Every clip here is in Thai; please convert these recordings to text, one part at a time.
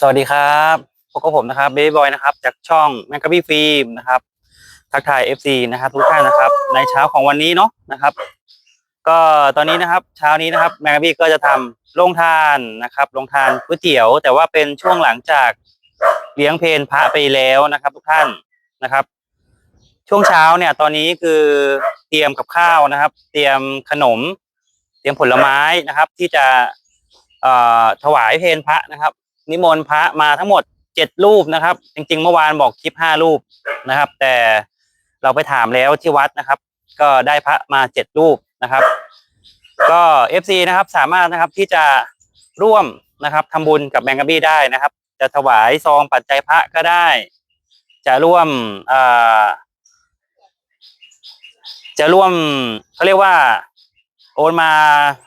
สวัสดีครับพบกับผมนะครับเบบี้บอยนะครับ จากช่องแมกกาบี้ฟิล์มนะครับ ทักทาย FC นะครับทุกท่านนะครับ ในเช้าของวันนี้เนาะนะครับ ก็ตอนนี้นะครับ เช้านี้นะครับแมกกาบี้ก็จะทำโรงทานนะครับโรงทานก๋วยเตี๋ยว แต่ว่าเป็นช่วงหลังจากเลี้ยงเพลพระไปแล้วนะครับ ทุกท่านนะครับ ช่วงเช้าเนี่ย ตอนนี้คือเตรียมกับข้าวนะครับ เตรียมขนม เตรียมผลไม้นะครับ ที่จะถวายเพลพระนะครับ นิมนต์พระมาทั้งหมดเจ็ดรูปนะครับ จริง ๆ เมื่อวานบอกคลิปห้ารูปนะครับ แต่เราไปถามแล้วที่วัดนะครับ ก็ได้พระมาเจ็ดรูปนะครับ ก็เอฟซีนะครับสามารถนะครับที่จะร่วมนะครับทำบุญกับแมงกะบี้ได้นะครับ จะถวายซองปัจจัยพระก็ได้ จะร่วมเอ่อจะร่วมเขาเรียกว่า โอนมา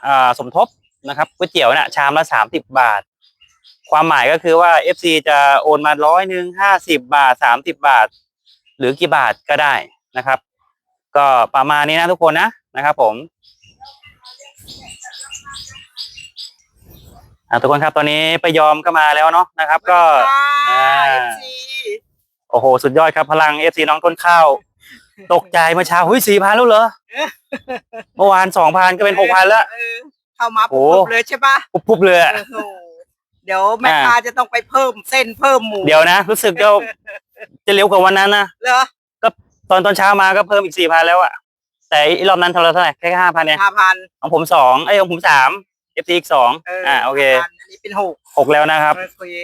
เอ่อสมทบนะครับก๋วยเตี๋ยวเนี่ยชามละสามสิบบาท ความหมายก็คือว่า FC จะโอนมาร้อยหนึ่งห้าสิบาทสามสิบาท หรือกี่บาทก็ได้นะครับ ก็ประมาณนี้นะทุกคนนะนะครับ ผมอะทุกคนครับตอนนี้ไปยอมก็มาแล้วเนาะนะครับ ก็อ่าเอฟซีโอ้โห สุดยอดครับพลัง FC น้องต้นข้าวตกใจเมื่อเช้าหุ้ยสี่พันแล้วเหรอเมื่อวานสองพันก็เป็นหกพันแล้วเออเข้ามาโอ้ปุ๊บๆเลยใช่ปะปุ๊บๆเลยอะโอ้โห เดี๋ยวแม่ค้าจะต้องไปเพิ่มเส้นเพิ่มหมูเดี๋ยวนะ รู้สึกจะจะเร็วกว่าวันนั้นนะเหรอตอนตอนเช้ามาก็เพิ่มอีกสี่พันแล้วอะแต่อีรอบนั้นเท่าไหร่เท่าไหร่แค่ห้าพันเนี่ยห้าพันของผมสองไอ้ยของผมสามเอฟซีอีกสองเอออ่าโอเค5,000อันนี้เป็นหกหกแล้วนะครับ โอเค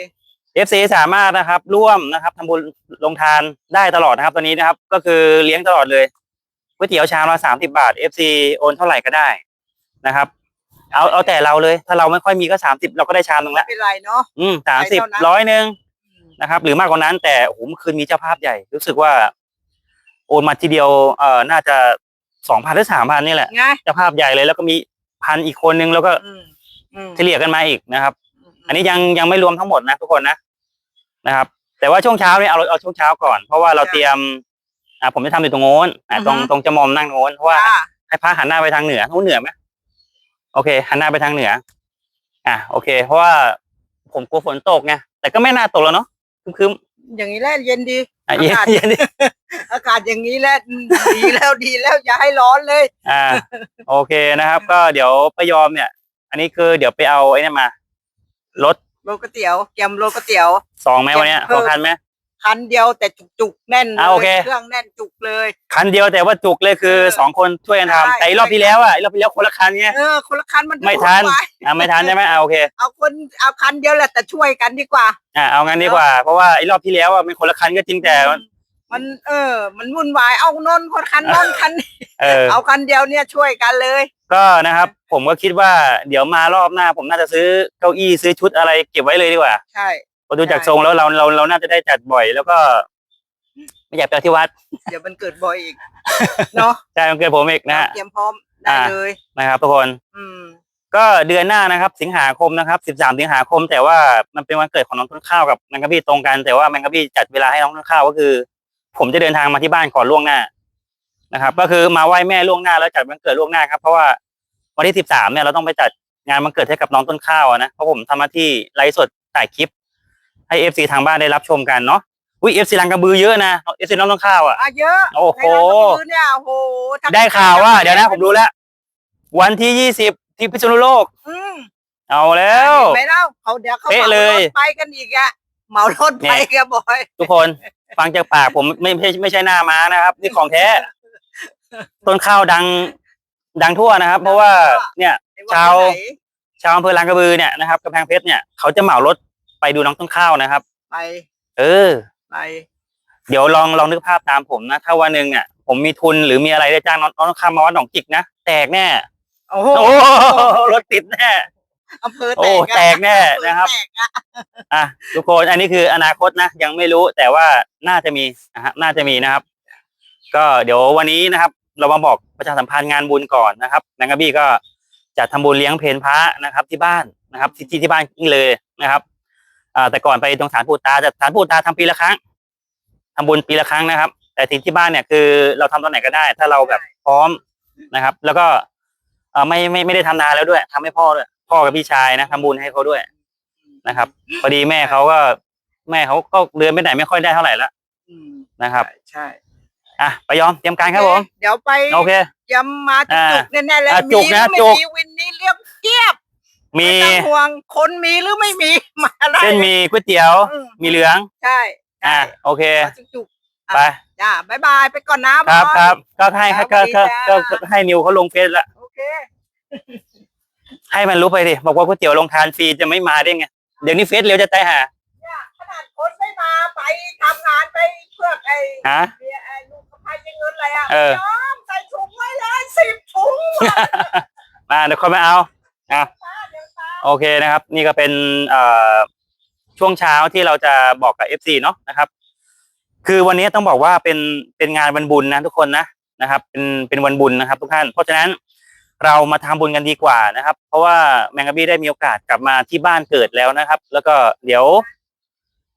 เอฟซีสามารถนะครับ ร่วมนะครับทำบุญลงทานได้ตลอดนะครับ ตอนนี้นะครับ ก็คือเลี้ยงตลอดเลยก๋วยเตี๋ยวชามละสามสิบาทเอฟซีโอนเท่าไหร่ก็ได้นะครับ เอาเอาแต่เราเลย ถ้าเราไม่ค่อยมีก็สามสิบเราก็ได้ชามหนึ่งไม่ละเป็นไรเนาะ อืมสามสิบไปเท่านั้น ร้อยหนึ่งอืมนะครับ หรือมากกว่านั้น แต่โอ้โหเมื่อคืนมีเจ้าภาพใหญ่ รู้สึกว่า โอนมาทีเดียวเอ่อน่าจะสองพันหรือสามพันนี่แหละไงเจ้าภาพใหญ่เลย แล้วก็มีพันอีกคนนึงแล้วก็อืมอืมเฉลี่ยกันมาอีกนะครับมอันนี้ยังยังไม่รวมทั้งหมดนะทุกคนนะนะครับ แต่ว่าช่วงเช้าเนี่ยเอาเอาช่วงเช้าก่อน เพราะว่าเราเตรียมอ่าผมจะทำอยู่ตรงโน้นอ่าตรงตรงจะมอมนั่งโน้นเพราะว่าจ้าให้พระหันหน้าไปทางเหนือนู้นเหนือไหม โอเคหันหน้าไปทางเหนือ อะโอเค เพราะว่าผมกลัวฝนตกไงแต่ก็ไม่น่าตกแล้วเนาะคืมอย่างนี้แหละเย็นดีๆอะเย็นอากาศเย็นดิอากาศอย่างนี้แหละดีแล้วดีแล้วอย่าให้ร้อนเลย อ่า โอเคนะครับ ก็เดี๋ยวไปยอมเนี่ย อันนี้คือเดี๋ยวไปเอาไอ้นี่มารถโรก๋วยเตี๋ยวเกียมโรก๋วยเตี๋ยว สองไหมวันเนี้ยเพิ่สมองคันไหม คันเดียวแต่จุกๆแน่นเลอะโอเค ยเครื่องแน่นจุกเลย คันเดียวแต่ว่าจุกเลยคือเออสองคนช่วยกันใช่ ทำแต่อีรอบที่แล้วอะอีรอบที่แล้วคนละคันไง เออคนละคันมันจะไม่ทันวุ่วายอ่าไม่ทันใช่ไหมอ่าโอเคเอาคนเอาคันเดียวแหละแต่ช่วยกันดีกว่าอ่าเอางั้นดีกว่าเพราะว่าไอ้รอบที่แล้วอะมันคนละคันก็จริงแต่มันมันเออ มันวุ่นวายเอานนคนคันนนคันนี้เออ เอาคันเดียวเนี่ยช่วยกันเลย ก็นะครับผมก็คิดว่าเดี๋ยวมารอบหน้า ผมน่าจะซื้อเก้าอี้ซื้อชุดอะไรเก็บไว้เลยดีกว่า ใช่ พอดูจากใช่ทรงแล้วเราเราเราน่าจะได้จัดบ่อย แล้วก็ ไม่อยากไปเอาที่วัด เดี๋ยวมันเกิดบ่อยอีก เนาะใช่มันเกิดผมอีกนะฮะเตรียมพร้อมได้อ่าเลยนะครับทุกคนอืมก็เดือนหน้านะครับ สิงหาคมนะครับ13สิงหาคม แต่ว่ามันเป็นวันเกิดของน้องต้นข้าวกับแมงกะบี้ตรงกัน แต่ว่าแมงกะบี้จัดเวลาให้น้องต้นข้าวก็คือ ผมจะเดินทางมาที่บ้านก่อนล่วงหน้านะครับ ก็คือมาไหว้แม่ล่วงหน้าแล้วจัดวันเกิดล่วงหน้าครับ เพราะว่าวันที่13เนี่ยเราต้องไปจัดงานวันเกิดให้กับน้องต้นข้าวอะนะเพราะผมทำหน้าที่ไลฟ์สดถ่ายคลิป ให้ FC ทางบ้านได้รับชมกันเนาะอุ้ย FC ลังกระบือเยอะนะ FC น้องต้นข้าวอะ อะเยอะโอ้โห ในร้านกระบือเนี่ยโอ้โหทั้งได้ข่าวว่า เดี๋ยวนะผมรู้แล้ว วันที่20ที่พิษณุโลก อืมเอาแล้วไม่เล่าเขาเดี๋ยวเขาเป๊ะเหมาเลยรถไปกันอีกอะเหมารถไปกันบ่อยทุกคน ฟังจากปากผมไม่ไม่ใช่ไม่ใช่หน้าม้านะครับ นี่ของแท้ ต้นข้าวดัง ดังทั่วนะครับ เพราะว่าเนี่ย ไอ้ชาว ไหนชาวอำเภอลางกระบือเนี่ยนะครับกำแพงเพชรเนี่ยเขาจะเหมารถ ไปดูน้องต้นข้าวนะครับ ไปเออ ไปเดี๋ยวลองลองนึกภาพตามผมนะถ้าวันหนึ่งเนี่ยผมมีทุนหรือมีอะไรได้จ้างน้องน้องต้นข้าวมาวัดหนองจิกนะแตกแน่โอ้โหโอ้รถติดแน่อำเภอโอ้แตกอะแตกแน่นะครับอำเภอแตกอะอะทุกคนอันนี้คืออนาคตนะยังไม่รู้แต่ว่าน่าจะมีนะฮะน่าจะมีนะครับ ก็เดี๋ยววันนี้นะครับ เรามาบอกประชาสัมพันธ์งานบุญก่อนนะครับนางกระบี้ก็จะทำบุญเลี้ยงเพลพระนะครับ ที่บ้านนะครับที่ที่ที่บ้านนี่เลยนะครับอ่า แต่ก่อนไปตรงศาลปู่ตาจะศาลปู่ตาทำปีละครั้งทำบุญปีละครั้งนะครับ แต่ที่ที่บ้านเนี่ยคือเราทำตอนไหนก็ได้ ถ้าเราแบบพร้อมนะครับ แล้วก็เอ่อไม่ไม่ไม่ได้ทำนานแล้วด้วยทำให้พ่อด้วยพ่อกับพี่ชายนะทำบุญให้เขาด้วยนะครับ พอดีแม่เขาก็แม่เขาก็เดินไปไหนไม่ค่อยได้เท่าไหร่ละอืมนะครับใช่ใช่อะไปยอมเตรียมการครับผม เดี๋ยวไปโอเคยำมาจุกๆแน่ๆเลยอะจุกนะมีหรือไม่จุกมีวินนี้เรียกเกียบ มีไต้องห่วงคนมีหรือไม่มีมาได้เส้นหมีก๋วยเตี๋ยว อืมมีเหลือง ใช่ใช่อะโอเคเอาจุกๆอะไปจ้าบายบายไปก่อนนะครับอย ครับก็ให้ให้ก็ครัก็บสวัสดีก็จ้าก็ให้นิวเขาลงเฟซละโอเค ให้มันรู้ไปดิบอกว่าก๋วยเตี๋ยวลงทานฟรีจะไม่มาได้ไงเดี๋ยวนี้เฟซเร็วจะตายหาเนี่ยขนาดคนไม่มาไปทำงานไปเพื่อไอ้ฮะ เมียไอ้ลูกสะพ้ายยังเงินอะไรอะเออ ยอมใส่ถุงไว้เลยสิบถุงมาเดี๋ยวค่อยมาเอาอะตาเดี๋ยวตา โอเคนะครับ นี่ก็เป็นช่วงเช้าที่เราจะบอกกับ FC เนาะนะครับ คือวันนี้ต้องบอกว่าเป็นเป็นงานวันบุญนะทุกคนนะนะครับ เป็นเป็นวันบุญนะครับ ทุกท่านเพราะฉะนั้นเรามาทำบุญกันดีกว่านะครับ เพราะว่าแมงกะบี้ได้มีโอกาสกลับมาที่บ้านเกิดแล้วนะครับ แล้วก็เดี๋ยว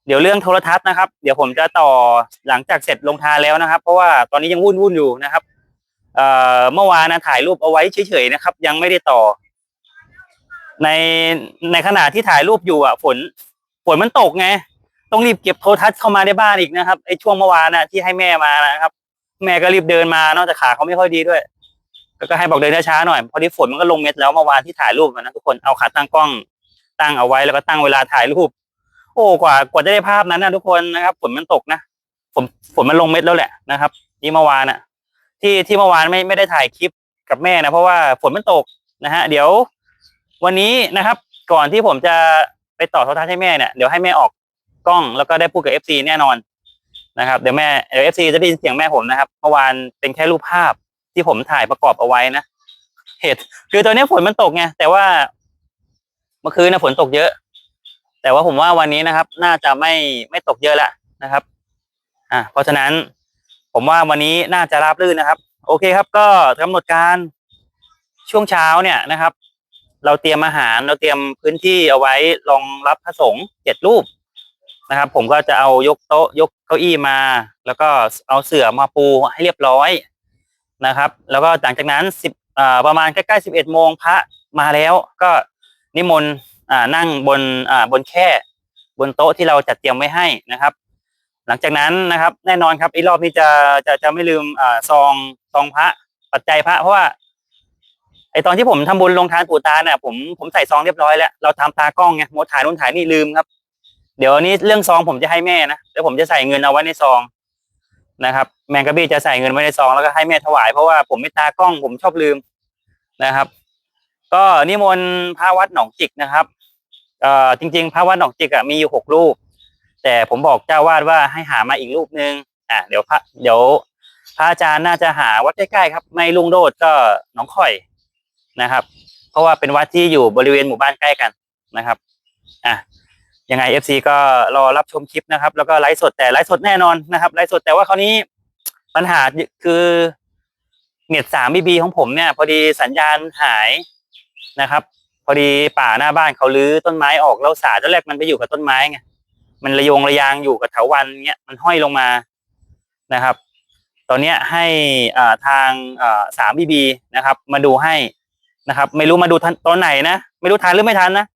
เดี๋ยวเรื่องโทรทัศน์นะครับ เดี๋ยวผมจะต่อหลังจากเสร็จลงทานแล้วนะครับ เพราะว่าตอนนี้ยังวุ่นวุ่นอยู่นะครับเอ่อเมื่อวานนะถ่ายรูปเอาไว้เฉยๆนะครับ ยังไม่ได้ต่อ ในในขณะที่ถ่ายรูปอยู่อะฝนฝนมันตกไง ต้องรีบเก็บโทรทัศน์เข้ามาในบ้านอีกนะครับไอ้ช่วงเมื่อวานน่ะที่ให้แม่มานะครับ แม่ก็รีบเดินมานอกจากขาเขาไม่ค่อยดีด้วยแล้วก็ให้บอกเดินช้าๆหน่อยพอดีฝนมันก็ลงเม็ดแล้วเมื่อวานที่ถ่ายรูปนะทุกคนเอาขาตั้งกล้องตั้งเอาไว้แล้วก็ตั้งเวลาถ่ายรูป โอ้กว่ากว่าจะได้ภาพนั้นนะทุกคนนะครับฝนมันตกนะฝนฝนมันลงเม็ดแล้วแหละนะครับที่เมื่อวานอะ ที่ที่เมื่อวานไม่ไม่ได้ถ่ายคลิปกับแม่นะเพราะว่าฝนมันตกนะฮะเดี๋ยว วันนี้นะครับ ก่อนที่ผมจะไปต่อโทรทัศน์ให้แม่เนี่ยเดี๋ยวให้แม่ออกกล้องแล้วก็ได้พูดกับเอฟซีแน่นอนนะครับเดี๋ยวแม่เดี๋ยวเอฟซีจะได้ยินเสียงแม่ผมนะครับเมื่อวานเป็นแค่รูปภาพที่ผมถ่ายประกอบเอาไว้นะเหตุคือตอนนี้ฝนมันตกไงแต่ว่า เมื่อคืนนะฝนตกเยอะ แต่ว่าผมว่าวันนี้นะครับ น่าจะไม่ไม่ตกเยอะละนะครับ อ่าเพราะฉะนั้น ผมว่าวันนี้น่าจะราบรื่นนะครับ โอเคครับ ก็กำหนดการช่วงเช้าเนี่ยนะครับ เราเตรียมอาหารเราเตรียมพื้นที่เอาไว้รองรับพระสงฆ์เจ็ดรูปนะครับ ผมก็จะเอายกโต๊ะยกเก้าอี้มา แล้วก็เอาเสื่อมาปูให้เรียบร้อยนะครับ แล้วก็หลังจากนั้นสิบประมาณใกล้ๆสิบเอ็ดโมงพระมาแล้วก็นิมนต์นั่งบนบนแค่บนโต๊ะที่เราจัดเตรียมไว้ให้นะครับ หลังจากนั้นนะครับ แน่นอนครับไอ้รอบนี้จะจะจะไม่ลืมอซองซองพระปัจจัยพระเพราะว่า ไอตอนที่ผมทำบุญลงทานปู่ตาเนี่ยผมผมใส่ซองเรียบร้อยแล้วเราทำตากล้องไงโมดถ่ายนู่นถ่ายนี่ลืมครับ เดี๋ยวนี้เรื่องซองผมจะให้แม่นะแล้วผมจะใส่เงินเอาไว้ในซองนะครับ แมงกะบี้จะใส่เงินไว้ในซองแล้วก็ให้แม่ถวายเพราะว่าผมไม่ตากล้องผมชอบลืมนะครับ ก็นิมนต์พระวัดหนองจิกนะครับเอ่อจริง ๆ พระวัดหนองจิกอะมีอยู่หกรูป แต่ผมบอกเจ้าวาดว่าให้หามาอีกรูปนึงอะเดี๋ยวพระเดี๋ยวพระอาจารย์น่าจะหาวัดใกล้ๆครับ ไม่ลุงโดดก็หนองข่อย นะครับ เพราะว่าเป็นวัดที่อยู่บริเวณหมู่บ้านใกล้กันนะครับอะยังไง FC ก็รอรับชมคลิปนะครับ แล้วก็ไลฟ์สดแต่ไลฟ์สดแน่นอนนะครับไลฟ์สดแต่ว่าคราวนี้ปัญหาคือเน็ตสามบีบีของผมเนี่ย พอดีสัญญาณหายนะครับ พอดีป่าหน้าบ้านเขาลื้อต้นไม้ออกแล้วสาตอนแรกมันไปอยู่กับต้นไม้ไงมันระยงระยางอยู่กับเถาวันเงี้ยมันห้อยลงมานะครับ ตอนเนี้ยให้อ่าทางสามบีบีนะครับ มาดูให้ นะครับ ไม่รู้มาดูตอนไหนนะ ไม่รู้ทันหรือไม่ทันนะ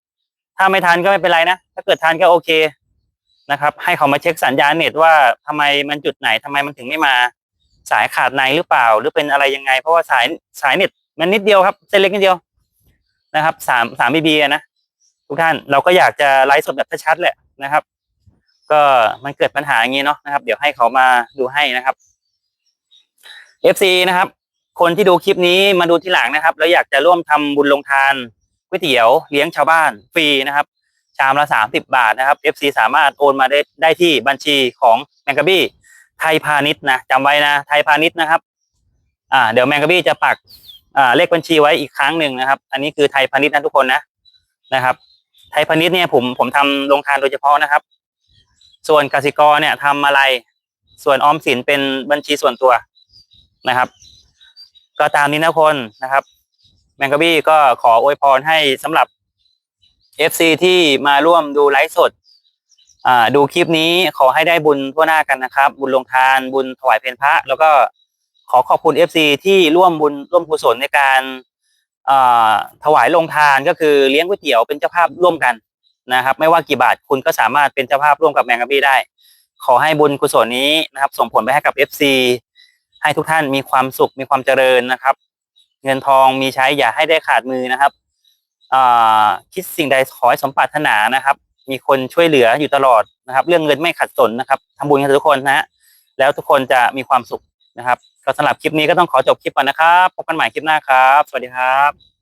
ถ้าไม่ทันก็ไม่เป็นไรนะ ถ้าเกิดทันก็โอเคนะครับ ให้เขามาเช็คสัญญาณเน็ตว่าทำไมมันจุดไหนทำไมมันถึงไม่มา สายขาดในหรือเปล่า หรือเป็นอะไรยังไง เพราะว่าสายสายเน็ตมันนิดเดียวครับเส้นเล็กนิดเดียวนะครับสามสามบีบีนะทุกท่านเราก็อยากจะไลฟ์สดแบบชัดๆแหละนะครับ ก็มันเกิดปัญหาอย่างนี้เนาะนะครับ เดี๋ยวให้เขามาดูให้นะครับ FC นะครับ คนที่ดูคลิปนี้มาดูที่หลังนะครับ แล้วอยากจะร่วมทำบุญลงทานก๋วยเตี๋ยวเลี้ยงชาวบ้านฟรีนะครับ ชามละสามสิบาทนะครับ FC สามารถโอนมาได้ได้ที่บัญชีของแมงกะบี้ไทยพาณิชย์นะจำไว้นะไทยพาณิชย์นะครับอ่าเดี๋ยวแมงกะบี้จะปักอ่าเลขบัญชีไว้อีกครั้งหนึ่งนะครับ อันนี้คือไทยพาณิชย์นะทุกคนนะนะครับ ไทยพาณิชย์เนี่ยผมผมทำลงทานโดยเฉพาะนะครับ ส่วนกสิกรเนี่ยทำอะไร ส่วนออมสินเป็นบัญชีส่วนตัวนะครับ ก็ตามนี้นะคนนะครับ แมงกะบี้ก็ขออวยพรให้สำหรับ FC ที่มาร่วมดูไลฟ์สดอ่าดูคลิปนี้ขอให้ได้บุญทั่วหน้ากันนะครับ บุญลงทานบุญถวายเพลพระ แล้วก็ขอขอบคุณ FC ที่ร่วมบุญร่วมกุศลในการอ่าถวายลงทานก็คือเลี้ยงก๋วยเตี๋ยวเป็นเจ้าภาพร่วมกันนะครับ ไม่ว่ากี่บาทคุณก็สามารถเป็นเจ้าภาพร่วมกับแมงกะบี้ได้ ขอให้บุญกุศลนี้นะครับ ส่งผลไปให้กับ FC ให้ทุกท่านมีความสุขมีความเจริญนะครับ เงินทองมีใช้อย่าให้ได้ขาดมือนะครับคิดสิ่งใดขอให้สมปรารถนานะครับ มีคนช่วยเหลืออยู่ตลอดนะครับ เรื่องเงินไม่ขัดสนนะครับทำบุญกันทุกคนนะฮะแล้วทุกคนจะมีความสุขนะครับก็สำหรับคลิปนี้ก็ต้องขอจบคลิปก่อนนะครับพบกันใหม่คลิปหน้าครับ สวัสดีครับ